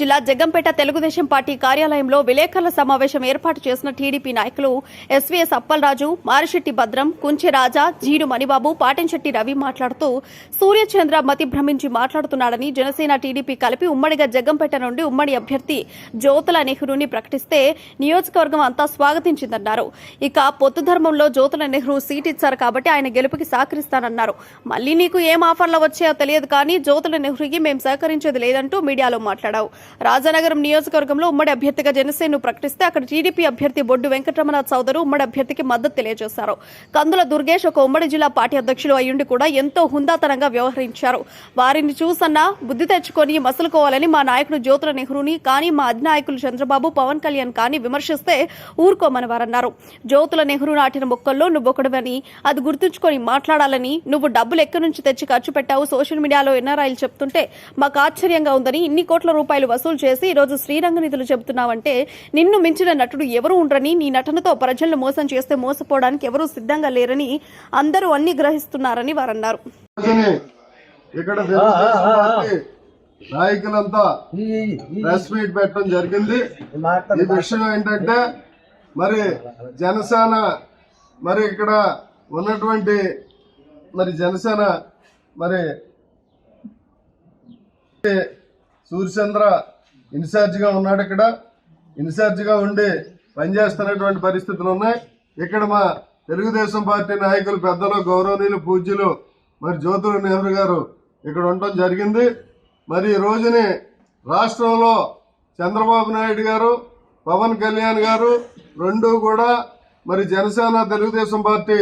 జిల్లా జగ్గంపేట తెలుగుదేశం పార్టీ కార్యాలయంలో విలేకరుల సమావేశం ఏర్పాటు చేసిన టీడీపీ నాయకులు ఎస్వీఎస్ అప్పలరాజు మారిశెట్టి భద్రం కుంచె రాజా జీను మణిబాబు పాటెంశెట్టి రవి మాట్లాడుతూ సూర్యచంద్ర మతి భ్రమించి మాట్లాడుతున్నాడని జనసేన టీడీపీ కలిపి ఉమ్మడిగా జగ్గంపేట నుండి ఉమ్మడి అభ్యర్థి జ్యోతుల నెహ్రూని ప్రకటిస్తే నియోజకవర్గం అంతా స్వాగతించిందన్నారు. ఇక పొత్తు ధర్మంలో జ్యోతుల నెహ్రూ సీట్ ఇచ్చారు కాబట్టి ఆయన గెలుపుకి సహకరిస్తానన్నారు. మళ్ళీ నీకు ఏం ఆఫర్లు వచ్చాయో తెలియదు కానీ జ్యోతుల నెహ్రూకి మేము సహకరించేది లేదంటూ మీడియాలో మాట్లాడావు. రాజానగరం నియోజకవర్గంలో ఉమ్మడి అభ్యర్థిగా జనసేనను ప్రకటిస్తే అక్కడ టీడీపీ అభ్యర్థి బొడ్డు వెంకటరమణ చౌదరు ఉమ్మడి అభ్యర్థికి మద్దతు తెలియజేశారు. కందుల దుర్గేష్ ఒక ఉమ్మడి జిల్లా పార్టీ అధ్యక్షులు అయ్యుండి కూడా ఎంతో హుందాతనంగా వ్యవహరించారు. వారిని చూసన్నా బుద్ధి తెచ్చుకొని మసలుకోవాలని మా నాయకుడు జ్యోతుల నెహ్రూని కానీ మా అధినాయకులు చంద్రబాబు పవన్ కళ్యాణ్ కానీ విమర్శిస్తే ఊరుకోమని వారన్నారు జ్యోతుల నెహ్రూ నాటిన మొక్కల్లో నువ్వు అది గుర్తుంచుకొని మాట్లాడాలని నువ్వు డబ్బులు ఎక్కడి నుంచి తెచ్చి ఖర్చు పెట్టావు? సోషల్ మీడియాలో ఎన్ఆర్ఐలు చెప్తుంటే మాకు ఆశ్చర్యంగా ఉందని ఇన్ని కోట్ల రూపాయలు వసూలు చేసి ఈ రోజు శ్రీరంగ నిధులు చెబుతున్నావంటే నిన్ను మించిన నటుడు ఎవరు ఉండరని నీ నటనతో ప్రజలను మోసం చేస్తే మోసపోవడానికి ఎవరూ సిద్ధంగా లేరని అందరూ అన్ని గ్రహిస్తున్నారని వారన్నారు. ఇక్కడ నాయకులంతా ప్రెస్ మీట్ పెట్టడం జరిగింది. ఈ విషయం ఏంటంటే మరి జనసేన మరి ఇక్కడ ఉన్నటువంటి మరి జనసేన మరి సూర్యచంద్ర ఇన్ఛార్జిగా ఉన్నాడు ఇక్కడ. ఇన్ఛార్జిగా ఉండి పనిచేస్తున్నటువంటి పరిస్థితులు ఉన్నాయి. ఇక్కడ మా తెలుగుదేశం పార్టీ నాయకులు పెద్దలు గౌరవనీయులు పూజ్యులు మరి జ్యోతుల నెహ్రూ గారు ఇక్కడ ఉండటం జరిగింది. మరి ఈ రోజుని రాష్ట్రంలో చంద్రబాబు నాయుడు గారు పవన్ కళ్యాణ్ గారు రెండు కూడా మరి జనసేన తెలుగుదేశం పార్టీ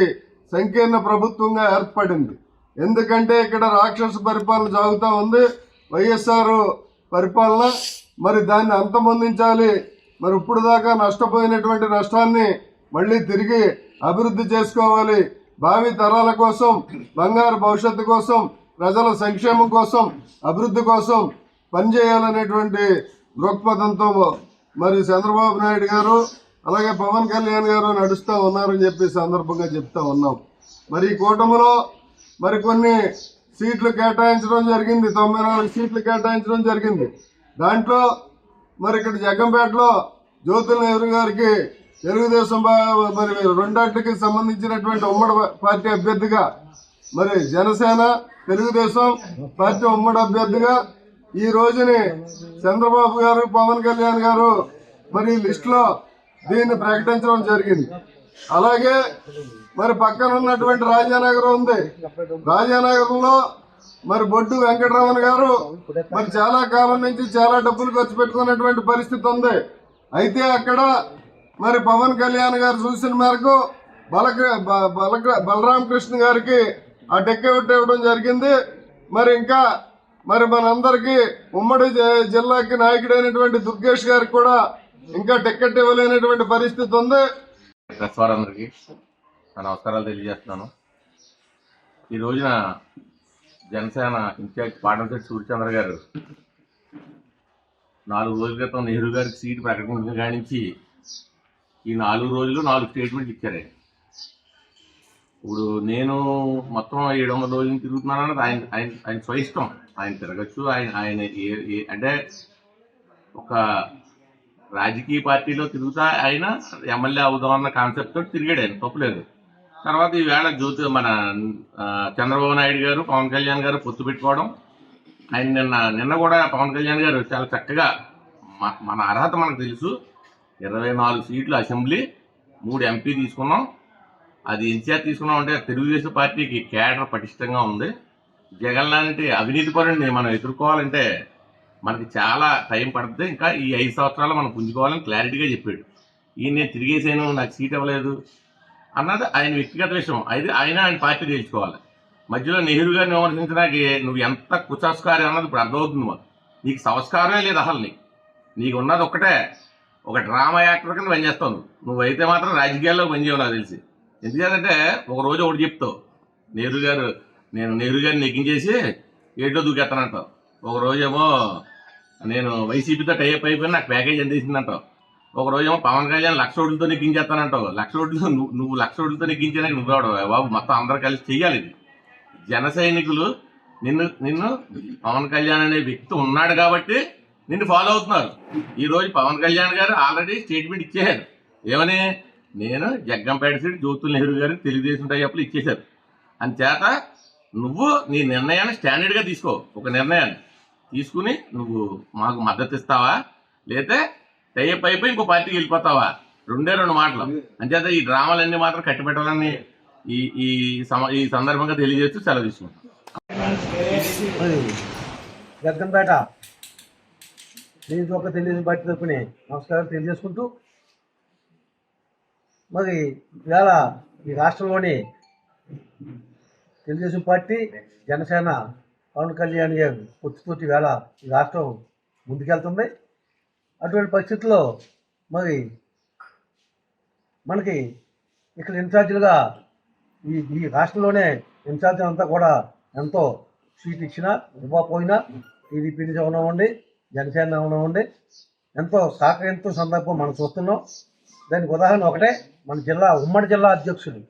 సంకీర్ణ ప్రభుత్వంగా ఏర్పడింది. ఎందుకంటే ఇక్కడ రాక్షస పరిపాలన సాగుతూ ఉంది. వైఎస్ఆర్ పరిపాలన మరి దాన్ని అంతమొందించాలి. మరి ఇప్పుడు దాకా నష్టపోయినటువంటి నష్టాన్ని మళ్ళీ తిరిగి అభివృద్ధి చేసుకోవాలి. భావి తరాల కోసం బంగారు భవిష్యత్తు కోసం ప్రజల సంక్షేమం కోసం అభివృద్ధి కోసం పనిచేయాలనేటువంటి దృక్పథంతో మరి చంద్రబాబు నాయుడు గారు అలాగే పవన్ కళ్యాణ్ గారు నడుస్తూ ఉన్నారని చెప్పి సందర్భంగా చెప్తా ఉన్నాం. మరి ఈ కూటమిలో మరికొన్ని సీట్లు కేటాయించడం జరిగింది. తొంభై నాలుగు సీట్లు కేటాయించడం జరిగింది. దాంట్లో మరి ఇక్కడ జగ్గంపేటలో జ్యోతుల నెహ్రూ గారికి తెలుగుదేశం మరి రెండాటికి సంబంధించినటువంటి ఉమ్మడి పార్టీ అభ్యర్థిగా మరి జనసేన తెలుగుదేశం పార్టీ ఉమ్మడి అభ్యర్థిగా ఈ రోజుని చంద్రబాబు గారు పవన్ కళ్యాణ్ గారు మరి లిస్టులో దీన్ని ప్రకటించడం జరిగింది. అలాగే మరి పక్కన ఉన్నటువంటి రాజానగరం ఉంది. రాజానగరంలో మరి బొడ్డు వెంకటరమణ గారు మరి చాలా కాలం నుంచి చాలా డబ్బులు ఖర్చు పెట్టుకున్నటువంటి పరిస్థితి ఉంది. అయితే అక్కడ మరి పవన్ కళ్యాణ్ గారు చూసిన మేరకు బలక బ- బలక బలరామకృష్ణ గారికి ఆ డెక్కెట్ ఇవ్వడం జరిగింది. మరి ఇంకా మరి మనందరికీ ఉమ్మడి జిల్లాకి నాయకుడైనటువంటి దుర్గేష్ గారికి కూడా ఇంకా టికెట్ ఇవ్వలేనటువంటి పరిస్థితి ఉంది. నా నమస్కారాలు తెలియజేస్తున్నాను. ఈ రోజున జనసేన ఇన్ఛార్జ్ పాటంశెట్టి సూర్యచంద్ర గారు నాలుగు రోజుల క్రితం నెహ్రూ గారికి సీటు ప్రకటించిన కానించి నుంచి ఈ నాలుగు రోజులు నాలుగు స్టేట్మెంట్ ఇచ్చారు ఇప్పుడు నేను మొత్తం ఏడు వందల రోజులు తిరుగుతున్నానన్నది ఆయన ఆయన ఆయన స్వయిష్టం ఆయన తిరగచ్చు ఆయన ఆయన ఏ- అంటే ఒక రాజకీయ పార్టీలో తిరుగుతా ఆయన ఎమ్మెల్యే అవుదాం అన్న కాన్సెప్ట్ తోటి తిరిగాడు ఆయన. తప్పులేదు తర్వాత ఈవేళ జ్యోతి మన చంద్రబాబు నాయుడు గారు పవన్ కళ్యాణ్ గారు పొత్తు పెట్టుకోవడం. ఆయన నిన్న నిన్న కూడా పవన్ కళ్యాణ్ గారు చాలా చక్కగా మ- మన అర్హత మనకు తెలుసు. ఇరవై నాలుగు సీట్లు అసెంబ్లీ మూడు ఎంపీ తీసుకున్నాం. అది ఎన్సీఆర్ తీసుకున్నాం అంటే తెలుగుదేశం పార్టీకి కేడర్ పటిష్టంగా ఉంది. జగన్ లాంటి అవినీతి మనం ఎదుర్కోవాలంటే మనకి చాలా టైం పడుతుంది ఇంకా ఈ ఐదు సంవత్సరాలు మనం పుంజుకోవాలని క్లారిటీగా చెప్పాడు. ఈయన నేను తిరిగేసాను నాకు సీట్ ఇవ్వలేదు. అన్నది ఆయన వ్యక్తిగత విషయం. అయితే ఆయన ఆయన పార్టీ తెలుసుకోవాలి మధ్యలో నెహ్రూ గారిని విమర్శించడానికి నువ్వు ఎంత కుసంస్కారం అన్నది ఇప్పుడు అర్థమవుతుంది మాకు. నీకు సంస్కారమే లేదు అసలు నీకు. నీకు ఉన్నది ఒక్కటే. ఒక డ్రామా యాక్టర్ కింద పనిచేస్తావు నువ్వు. నువ్వైతే మాత్రం రాజకీయాల్లో పనిచేయవు నాకు తెలిసి. ఎందుకంటే ఒక రోజు ఒకటి చెప్తావు నెహ్రూ గారు నేను నెహ్రూ గారిని నెగ్గించేసి ఏటో దూకేస్తానంటావు. ఒక రోజేమో నేను వైసీపీతో టైప్ అయిపోయి నాకు ప్యాకేజ్ అందేసిందంటావు ఒక రోజేమో పవన్ కళ్యాణ్ లక్ష ఓట్లతో నెగ్గించేస్తానంటావు లక్ష ఓట్లు నువ్వు నువ్వు లక్ష ఓట్లతో నెగ్గించానికి నువ్వు రావడం బాబు మొత్తం అందరు కలిసి చెయ్యాలి ఇది. జన సైనికులు నిన్ను నిన్ను పవన్ కళ్యాణ్ అనే వ్యక్తి ఉన్నాడు కాబట్టి నిన్ను ఫాలో అవుతున్నారు. ఈరోజు పవన్ కళ్యాణ్ గారు ఆల్రెడీ స్టేట్మెంట్ ఇచ్చేశారు. ఏమని? నేను జగ్గంపేట సీట్ జ్యోతుల్ నెహ్రూ గారు తెలుగుదేశం టైప్లు ఇచ్చేశారు. అంచేత నువ్వు నీ నిర్ణయాన్ని స్టాండర్డ్గా తీసుకో ఒక నిర్ణయాన్ని. తీసుకుని నువ్వు మాకు మద్దతు ఇస్తావా? లేతే టైప్ అయిపోయి ఇంకో పార్టీకి వెళ్ళిపోతావా? రెండే రెండు మాటలు. అంచేత ఈ డ్రామాలన్నీ మాత్రం కట్టిపెట్టాలని ఈ ఈ సమ ఈ సందర్భంగా తెలియజేస్తూ సెలవు తీసుకుంటాం మరి జగ్గంపేట నియోజకవర్గ తెలుగుదేశం పార్టీ తప్పుని. నమస్కారం తెలియజేసుకుంటూ. మరి ఇవాళ ఈ రాష్ట్రంలోని తెలుగుదేశం పార్టీ జనసేన పవన్ కళ్యాణ్ గారు పొత్తుతోటి వేళ ఈ రాష్ట్రం ముందుకెళ్తుంది. అటువంటి పరిస్థితుల్లో మరి మనకి ఇక్కడ ఇన్ఛార్జీలుగా ఈ ఈ రాష్ట్రంలోనే ఇన్ఛార్జ్ అంతా కూడా ఎంతో సీట్ ఇచ్చినా ఇవ్వకపోయినా టీడీపీ నుంచి ఉన్నామండి జనసేన ఉన్నామండి ఎంతో సహకరించిన సందర్భం మనం చూస్తున్నాం. దానికి ఉదాహరణ ఒకటే మన జిల్లా ఉమ్మడి జిల్లా అధ్యక్షుడు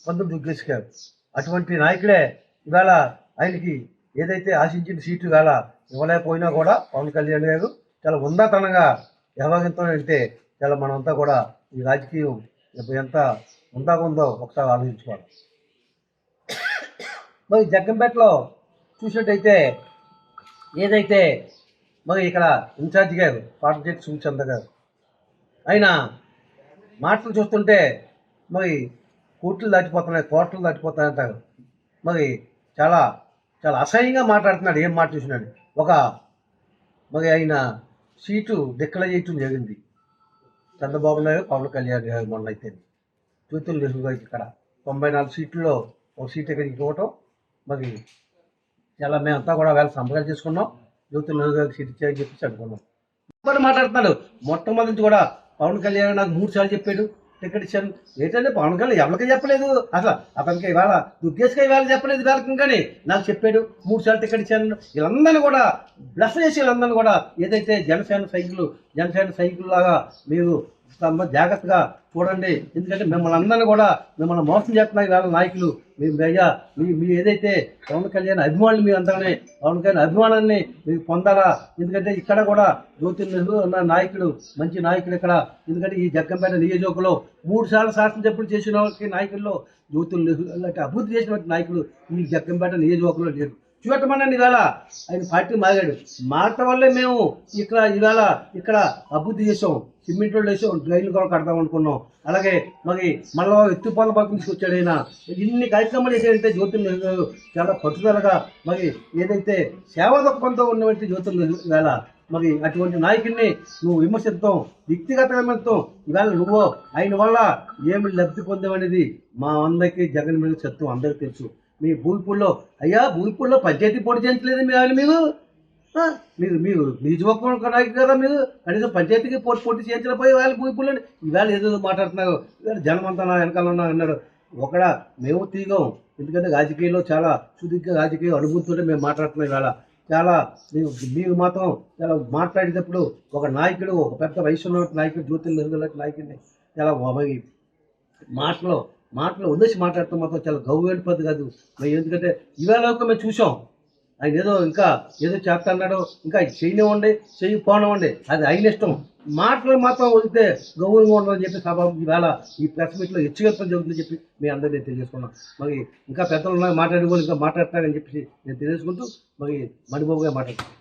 పంతులు దుర్గేష్ గారు. అటువంటి నాయకుడే ఇవాళ ఆయనకి ఏదైతే ఆశించిన సీటు ఇవాళ ఇవ్వలేకపోయినా కూడా పవన్ కళ్యాణ్ గారు చాలా ఉందాతనంగా వ్యవహరిస్తానంటే చాలా మనంతా కూడా ఈ రాజకీయం ఇప్పుడు ఎంత ఉందాగా ఉందో ఒకసారి ఆలోచించుకోవాలి. మరి జగ్గంపేటలో చూసినట్టయితే ఏదైతే మరి ఇక్కడ ఇన్ఛార్జ్ గారు పాటజెట్ సూచంద గారు ఆయన మాటలు చూస్తుంటే మరి కోట్లు దాటిపోతున్నాయి కోట్లు దాటిపోతున్నాయి అంటారు మరి చాలా చాలా అసహ్యంగా మాట్లాడుతున్నాడు ఏం మాట చూసినాడు ఒక మరి ఆయన సీటు డిక్లేర్ చేయటం జరిగింది. చంద్రబాబు నాయుడు పవన్ కళ్యాణ్ గారు మొన్న అయితే తూతులు నెహ్రూ గారికి ఇక్కడ. తొంభై నాలుగు సీట్లలో ఒక సీట్ ఇక్కడ ఇవ్వటం మరి చాలా మేమంతా కూడా వేళ సంబరాలు చేసుకున్నాం జ్యోతుల నెహ్రూ గారికి సీట్ ఇచ్చారని చెప్పేసి అనుకున్నాం. కూడా మాట్లాడుతున్నాడు మొట్టమొదటి నుంచి కూడా పవన్ కళ్యాణ్ నాకు మూడు సార్లు చెప్పాడు. టికెట్ ఇచ్చాను ఏంటంటే పవన్ కళ్యాణ్ ఎవరికి చెప్పలేదు? అసలు అతనికి ఇవాళ దుర్గేష్కి ఇవాళ చెప్పలేదు వేళకి కానీ నాకు చెప్పాడు. మూడు సార్లు టికెట్ ఇచ్చాను. వీళ్ళందరినీ కూడా బ్లస్ చేసి వీళ్ళందరినీ కూడా ఏదైతే జనసేన సైకిల్ జనసేన సైకిల్ లాగా మీరు జాగ్రత్తగా చూడండి. ఎందుకంటే మిమ్మల్ని అందరినీ కూడా మిమ్మల్ని మోసం చేస్తున్నారు వేళ నాయకులు. మీ అయ్యా మీ మీ ఏదైతే పవన్ కళ్యాణ్ అభిమానులు మీ అందరినీ పవన్ కళ్యాణ్ అభిమానాన్ని మీరు పొందాలా? ఎందుకంటే ఇక్కడ కూడా జ్యోతి నెహ్రూ అన్న నాయకుడు మంచి నాయకుడు ఇక్కడ. ఎందుకంటే ఈ జగ్గంపేట నియోజకవర్గంలో మూడు సార్లు శాసనసభ్యులు చేసిన వాళ్ళకి నాయకుల్లో జ్యోతుల నెహ్రూ అలాంటి అభివృద్ధి చేసిన నాయకుడు ఈ జగ్గంపేట నియోజకవర్గంలో లేరు చూడటమన్నాను ఇవాళ ఆయన పార్టీ మారాడు. మారటం వల్లే మేము ఇక్కడ ఇవాళ ఇక్కడ అభివృద్ధి చేసాం సిమెంట్ రోడ్లు వేసాం డ్రైన్లు కూడా కడతాం అనుకున్నాం. అలాగే మరి మళ్ళీ ఎత్తుపాల పక్కన తీసుకొచ్చాడు ఆయన. ఇన్ని కార్యక్రమాలు చేశాడంటే జ్యోతులు చాలా పట్టుదలగా మరి ఏదైతే సేవా దృక్పథంతో ఉన్నటువంటి జ్యోతులు ఇవాళ మరి అటువంటి నాయకుడిని నువ్వు విమర్శిస్తాం వ్యక్తిగత విమర్శిస్తాం ఇవాళ నువ్వు ఆయన వల్ల ఏమి లబ్ధి పొందామనేది మా అందరికీ జగన్ మీద సత్యం అందరికీ తెలుసు. మీ భూమిపూల్లో అయ్యా భూల్పూర్లో పంచాయతీ పోటీ చేయించలేదు మీ ఆయన మీరు? మీరు మీరు నియోజకవర్గం నాయకు కదా మీరు. కనీసం పంచాయతీకి పోటీ పోటీ చేయించకపోయి వాళ్ళు భూమిపూల్లో ఇవాళ ఏదో మాట్లాడుతున్నారు. ఇవాళ జనం అంతా నా వెనకాల ఉన్నా అన్నాడు ఒకడ మేము తీగం. ఎందుకంటే రాజకీయాల్లో చాలా సుదీర్ఘ రాజకీయ అనుభూతితోనే మేము మాట్లాడుతున్నాం ఇవాళ. చాలా మీరు మీరు మాత్రం చాలా మాట్లాడేటప్పుడు ఒక నాయకుడు ఒక పెద్ద వయసులో ఉన్న నాయకుడు జ్యోతులు నాయకుడిని. చాలా మాటలో మాటలు వదిలేసి మాట్లాడతాం మాత్రం చాలా గౌరవ పద్ధతి కాదు. మరి ఎందుకంటే ఇవాళ మేము చూసాం. ఆయన ఏదో ఇంకా ఏదో చేస్తా అన్నాడు ఇంకా చేయనివ్వండి చెయ్యి పోనివ్వండి అది ఆయన ఇష్టం. మాటలు మాత్రం వదిలితే గౌరవంగా ఉండదని చెప్పి సభ ఇవాళ ఈ ప్రెస్ మీట్లో హెచ్చుగెత్తడం జరుగుతుందని చెప్పి మీ అందరినీ నేను తెలియజేసుకున్నాం. మరి ఇంకా పెద్దలు ఉన్నాయి మాట్లాడే వాళ్ళు ఇంకా మాట్లాడతారని చెప్పి నేను తెలియజేసుకుంటూ మరి మణిబాబుగా మాట్లాడుతున్నాను